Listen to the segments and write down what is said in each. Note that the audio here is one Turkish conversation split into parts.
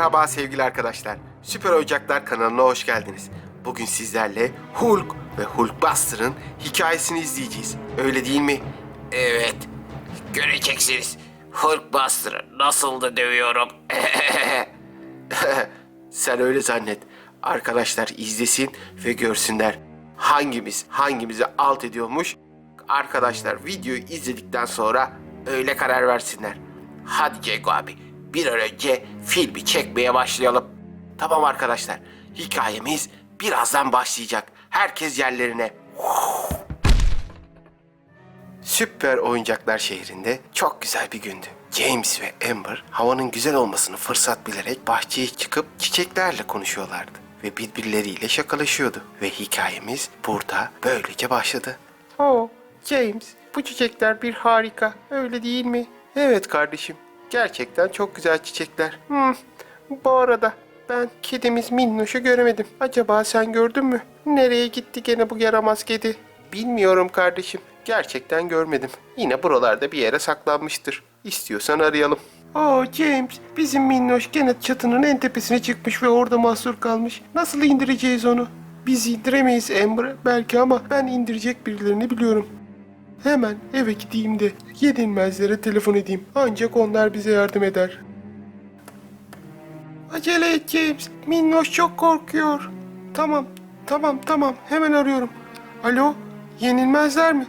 Merhaba sevgili arkadaşlar. Süper Oyuncaklar kanalına hoş geldiniz. Bugün sizlerle Hulk ve Hulkbuster'ın hikayesini izleyeceğiz. Öyle değil mi? Evet. Göreceksiniz. Hulkbuster'ı nasıl da dövüyorum. Sen öyle zannet. Arkadaşlar izlesin ve görsünler. Hangimiz hangimizi alt ediyormuş. Arkadaşlar videoyu izledikten sonra öyle karar versinler. Hadi Cego abi bir an önce filmi çekmeye başlayalım. Tamam arkadaşlar hikayemiz birazdan başlayacak. Herkes yerlerine. Süper Oyuncaklar şehrinde çok güzel bir gündü. James ve Amber havanın güzel olmasını fırsat bilerek bahçeye çıkıp çiçeklerle konuşuyorlardı ve birbirleriyle şakalaşıyordu ve hikayemiz burada böylece başladı. Oh, James, bu çiçekler bir harika, öyle değil mi? Evet kardeşim, gerçekten çok güzel çiçekler. Hmm, bu arada ben kedimiz Minnoş'u göremedim. Acaba sen gördün mü? Nereye gitti gene bu yaramaz kedi? Bilmiyorum kardeşim. Gerçekten görmedim. Yine buralarda bir yere saklanmıştır. İstiyorsan arayalım. Aa James, bizim Minnoş gene çatının en tepesine çıkmış ve orada mahsur kalmış. Nasıl indireceğiz onu? Biz indiremeyiz Amber belki ama ben indirecek birilerini biliyorum. Hemen eve gideyim de yenilmezlere telefon edeyim. Ancak onlar bize yardım eder. Acele et James. Minnoş çok korkuyor. Tamam, tamam, tamam. Hemen arıyorum. Alo, yenilmezler mi?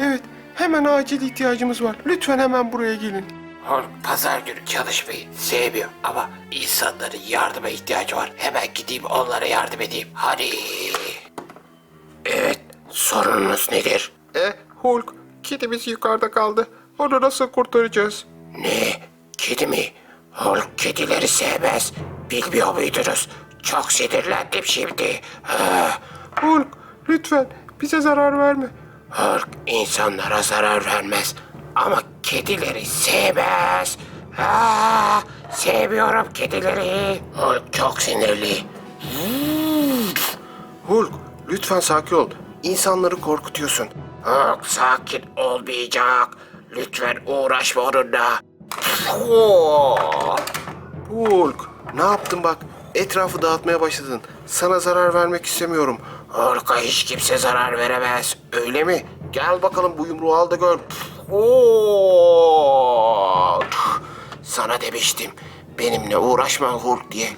Evet, hemen acil ihtiyacımız var. Lütfen hemen buraya gelin. Hulk pazar günü çalışmayı sevmiyor ama insanların yardıma ihtiyacı var. Hemen gideyim onlara yardım edeyim. Hadi. Evet, sorununuz nedir? E, Hulk, kedimiz yukarıda kaldı. Onu nasıl kurtaracağız? Ne? Kedi mi? Hulk kedileri sevmez. Bilmiyor muydunuz? Çok sinirlendim şimdi. Hulk, lütfen bize zarar verme. Hulk insanlara zarar vermez. Ama kedileri sevmez. Ah, sevmiyorum kedileri. Hulk çok sinirli. Hulk, lütfen sakin ol. İnsanları korkutuyorsun. Hulk sakin olmayacak. Lütfen uğraşma onunla. Oh. Hulk, ne yaptın bak? Etrafı dağıtmaya başladın. Sana zarar vermek istemiyorum. Hulk'a hiç kimse zarar veremez. Öyle mi? Gel bakalım bu yumruğu al da gör. Sana demiştim. Benimle uğraşma Hulk diye.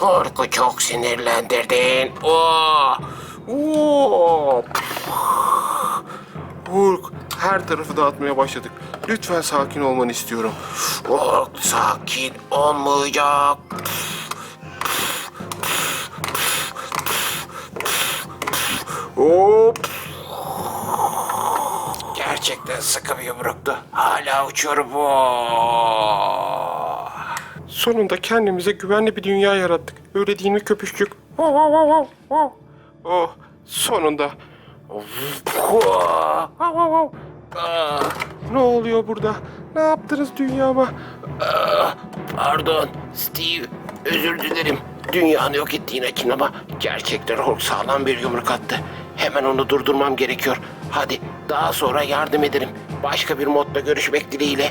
Hulk'u çok sinirlendirdin. Oo! Oo! Hulk, her tarafı dağıtmaya başladık. Lütfen sakin olmanı istiyorum. Hulk sakin olmayacak. Hop! Gerçekten sıkı bir yumruktu. Hala uçuyorum. Oo! Sonunda kendimize güvenli bir dünya yarattık. Öyle değil mi köpüşçük? Oh, sonunda. Ne oluyor burada? Ne yaptınız dünyama? Pardon Steve. Özür dilerim. Dünyanı yok ettiğin için ama gerçekten Hulk sağlam bir yumruk attı. Hemen onu durdurmam gerekiyor. Hadi daha sonra yardım ederim. Başka bir modda görüşmek dileğiyle.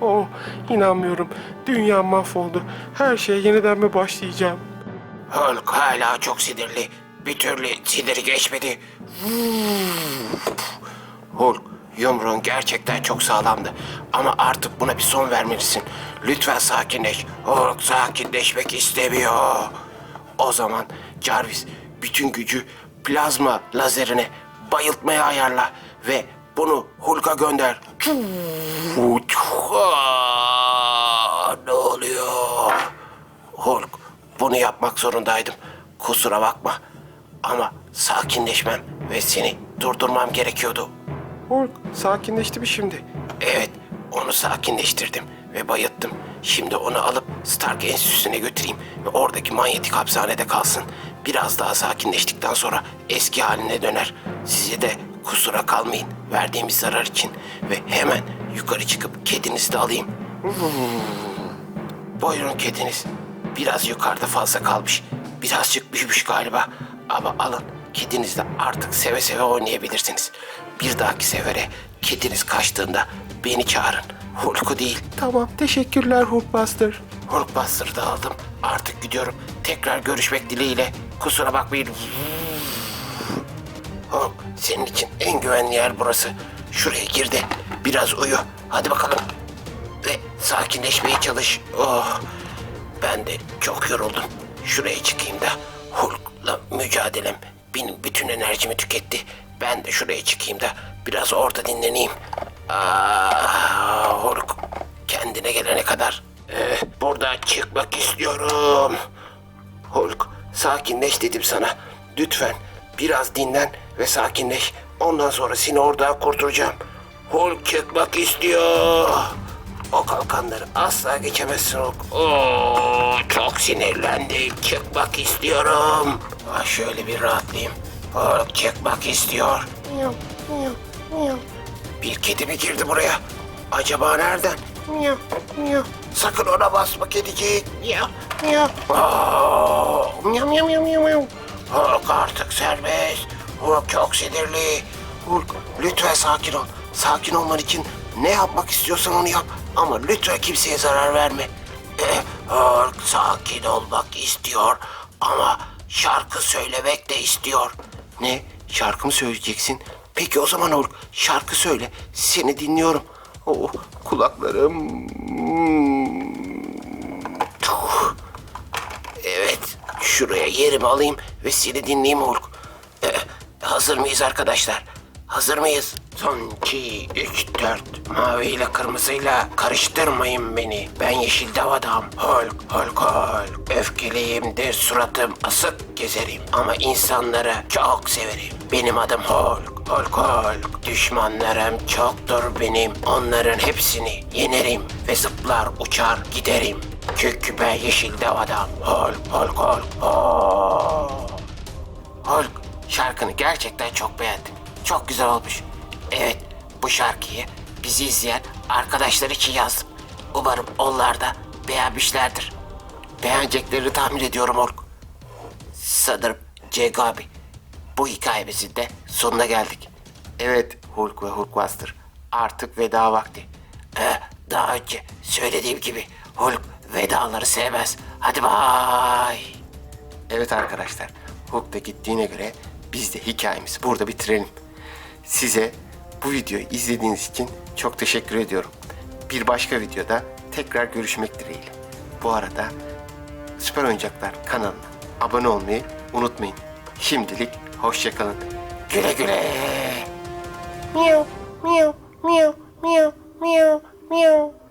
Oh, inanmıyorum. Dünya mahvoldu. Her şeye yeniden mi başlayacağım? Hulk hala çok sinirli. Bir türlü siniri geçmedi. Hulk, yumruğun gerçekten çok sağlamdı. Ama artık buna bir son vermelisin. Lütfen sakinleş. Hulk sakinleşmek istemiyor. O zaman Jarvis bütün gücü plazma lazerine bayıltmaya ayarla ve bunu Hulk'a gönder. Aa, ne oluyor? Hulk, bunu yapmak zorundaydım. Kusura bakma. Ama sakinleşmem ve seni durdurmam gerekiyordu. Hulk, sakinleşti mi şimdi? Evet, onu sakinleştirdim ve bayılttım. Şimdi onu alıp Stark Enstitüsü'ne götüreyim ve oradaki manyetik hapishanede kalsın. Biraz daha sakinleştikten sonra eski haline döner. Size de kusura kalmayın verdiğimiz zarar için ve hemen yukarı çıkıp kedinizi de alayım. Buyurun kediniz. Biraz yukarıda fazla kalmış. Birazcık büyümüş galiba. Ama alın kedinizle artık seve seve oynayabilirsiniz. Bir dahaki sefere kediniz kaçtığında beni çağırın. Hulk'u değil. Tamam, teşekkürler Hulkbuster. Hulkbuster'ı da aldım. Artık gidiyorum. Tekrar görüşmek dileğiyle. Kusura bakmayın. Hulk, senin için en güvenli yer burası. Şuraya gir de biraz uyu. Hadi bakalım. Ve sakinleşmeye çalış. Oh, ben de çok yoruldum. Şuraya çıkayım da Hulk'la mücadelem benim bütün enerjimi tüketti. Ben de şuraya çıkayım da biraz orada dinleneyim. Aa, Hulk kendine gelene kadar eh, buradan çıkmak istiyorum. Hulk sakinleş dedim sana. Lütfen biraz dinlen ve sakinleş. Ondan sonra seni oradan kurtaracağım. Hulk çıkmak istiyor. O kalkanları asla geçemezsin Hulk. Oo, çok sinirlendim. Çıkmak istiyorum. Ha, şöyle bir rahatlayayım. Hulk çıkmak istiyor. Bir kedi mi girdi buraya? Acaba nereden? Sakın ona basma kedicik. Miyav, miyav. Miyav, miyav, miyav, miyav, miyav. Hulk artık serbest. Hulk çok sinirli. Hulk lütfen sakin ol. Sakin olman için ne yapmak istiyorsan onu yap. Ama lütfen kimseye zarar verme. Hulk sakin olmak istiyor. Ama şarkı söylemek de istiyor. Ne? Şarkı mı söyleyeceksin? Peki o zaman Hulk, şarkı söyle. Seni dinliyorum. Oh, kulaklarım. Evet, şuraya yerimi alayım ve seni dinleyeyim Hulk. Hazır mıyız arkadaşlar? Hazır mıyız? Son iki, üç, dört. Maviyle kırmızıyla karıştırmayın beni. Ben yeşil dev adam. Hulk, Hulk, Hulk. Öfkeliyimdir, suratım asık gezerim. Ama insanları çok severim. Benim adım Hulk, Hulk, Hulk. Düşmanlarım çoktur benim. Onların hepsini yenerim ve zıplar uçar giderim. Çünkü ben yeşil dev adam. Hulk, Hulk, Hulk, Hulk. Hulk, şarkını gerçekten çok beğendim. Çok güzel olmuş. Evet, bu şarkıyı bizi izleyen arkadaşlar için yazdım. Umarım onlar da beğenmişlerdir. Beğeneceklerini tahmin ediyorum Hulk. Sanırım Cenk abi, bu hikayemizin de sonuna geldik. Evet Hulk ve Hulkbuster. Artık veda vakti. Ee, daha önce söylediğim gibi Hulk vedaları sevmez. Hadi bay. Evet arkadaşlar, Hulk da gittiğine göre biz de hikayemizi burada bitirelim. Size bu videoyu izlediğiniz için çok teşekkür ediyorum. Bir başka videoda tekrar görüşmek dileğiyle. Bu arada Süper Oyuncaklar kanalına abone olmayı unutmayın. Şimdilik hoşçakalın. Güle güle. meow, meow, meow, meow, meow, meow.